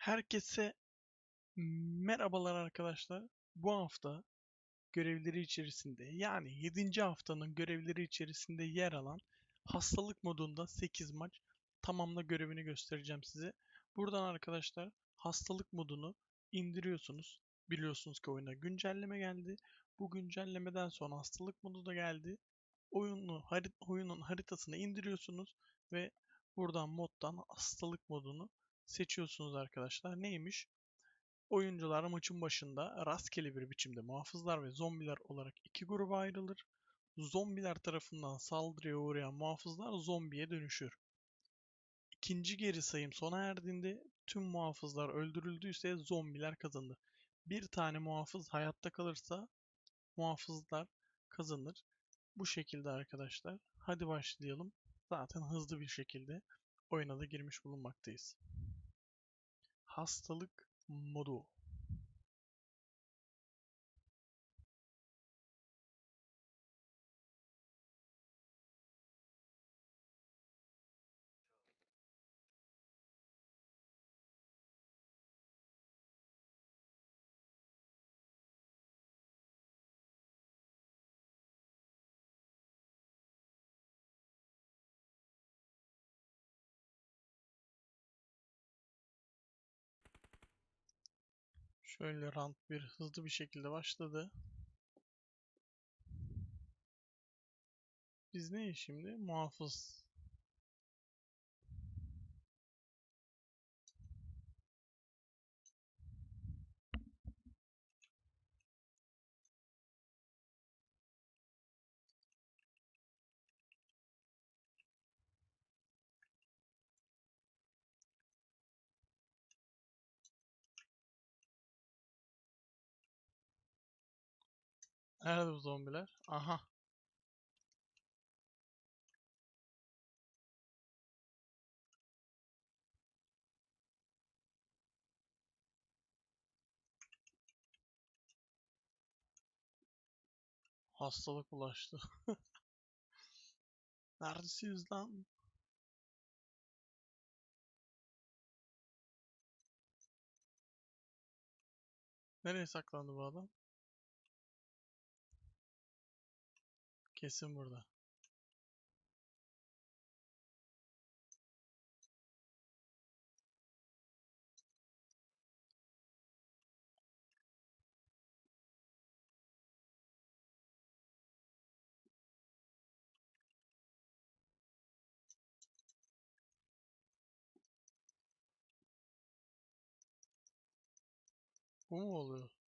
Herkese merhabalar arkadaşlar. Bu hafta görevleri içerisinde yani 7. haftanın görevleri içerisinde yer alan hastalık modunda 8 maç tamamla görevini göstereceğim size. Buradan arkadaşlar hastalık modunu indiriyorsunuz. Biliyorsunuz ki oyuna güncelleme geldi. Bu güncellemeden sonra hastalık modu da geldi. Oyunu, harit oyunun haritasını indiriyorsunuz ve buradan moddan hastalık modunu seçiyorsunuz arkadaşlar. Neymiş? Oyuncular maçın başında rastgele bir biçimde muhafızlar ve zombiler olarak iki gruba ayrılır. Zombiler tarafından saldırıya uğrayan muhafızlar zombiye dönüşür. İkinci geri sayım sona erdiğinde tüm muhafızlar öldürüldüyse zombiler kazanır. Bir tane muhafız hayatta kalırsa muhafızlar kazanır. Bu şekilde arkadaşlar. Hadi başlayalım. Zaten hızlı bir şekilde oyuna da girmiş bulunmaktayız. Hastalık modu. Şöyle rant bir hızlı bir şekilde başladı. Biz neyiz şimdi? Muhafız. Nerede bu zombiler? Aha. Hastalık bulaştı. Neredesiniz lan? Nereye saklandı bu adam? Kesin burada. Bu mu oluyor?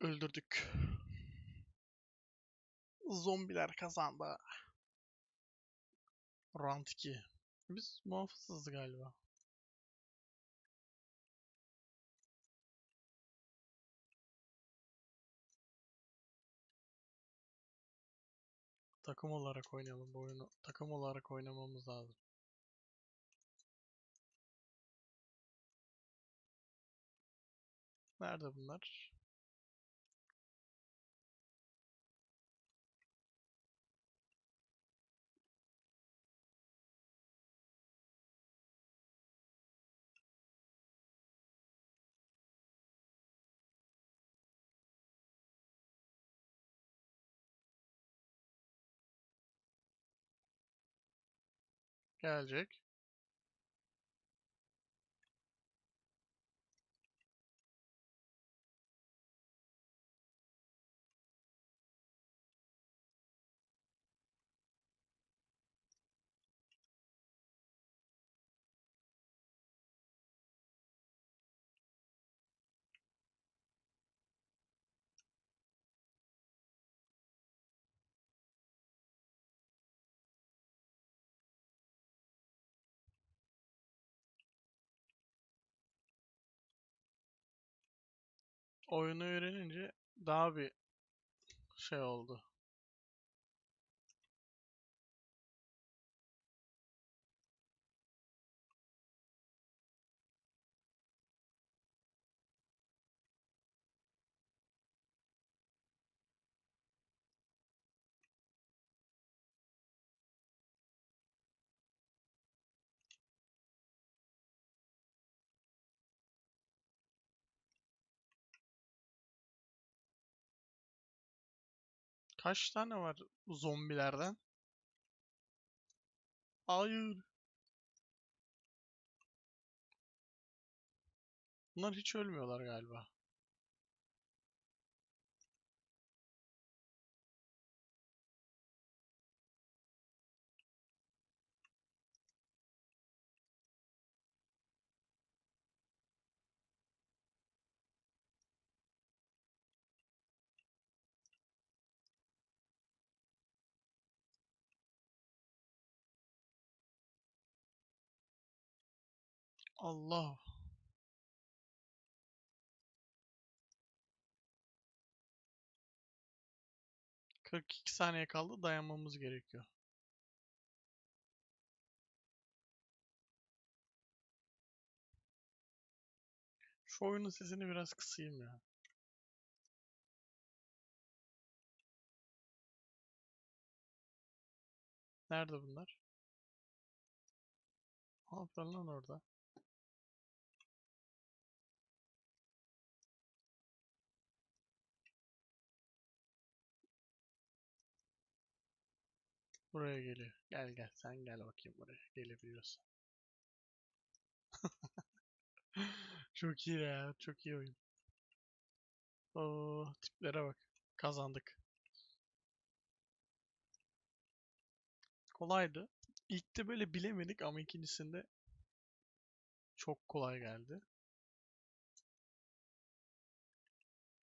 Öldürdük. Zombiler kazandı. Round 2. Biz muhafızız galiba. Takım olarak oynayalım bu oyunu. Takım olarak oynamamız lazım. Nerede bunlar? Gelecek. Oyunu öğrenince daha bir şey oldu. Kaç tane var zombilerden? Hayır. Bunlar hiç ölmüyorlar galiba. Allah. 42 saniye kaldı dayanmamız gerekiyor. Şu oyunun sesini biraz kısayım ya. Nerede bunlar? Ne lan orada? Buraya geliyor. Gel gel sen gel bakayım buraya. Gelebiliyorsun. Çok iyi ya. Çok iyi oyun. Oo, tiplere bak. Kazandık. Kolaydı. İlk böyle bilemedik ama ikincisinde çok kolay geldi.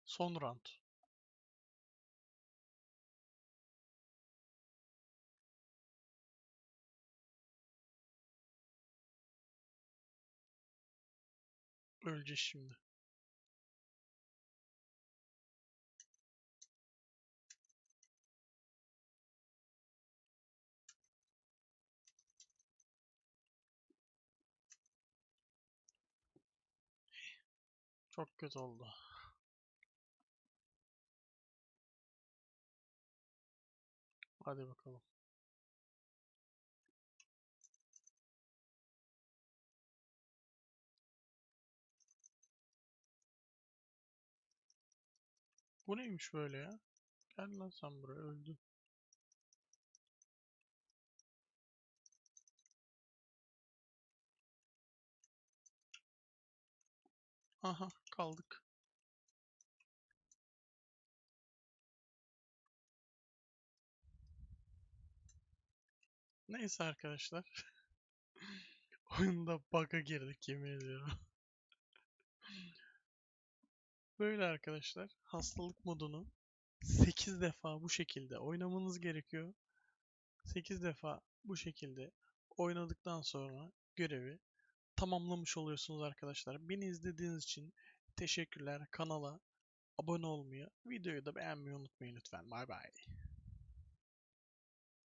Son round. Öleceğiz şimdi. Çok kötü oldu. Hadi bakalım. Bu neymiş böyle ya? Gel lan sen buraya öldün. Aha kaldık. Neyse arkadaşlar. Oyunda bug'a girdik yemin ediyorum. Böyle arkadaşlar hastalık modunu 8 defa bu şekilde oynamanız gerekiyor. 8 defa bu şekilde oynadıktan sonra görevi tamamlamış oluyorsunuz arkadaşlar. Beni izlediğiniz için teşekkürler. Kanala abone olmayı, videoyu da beğenmeyi unutmayın lütfen. Bay bay.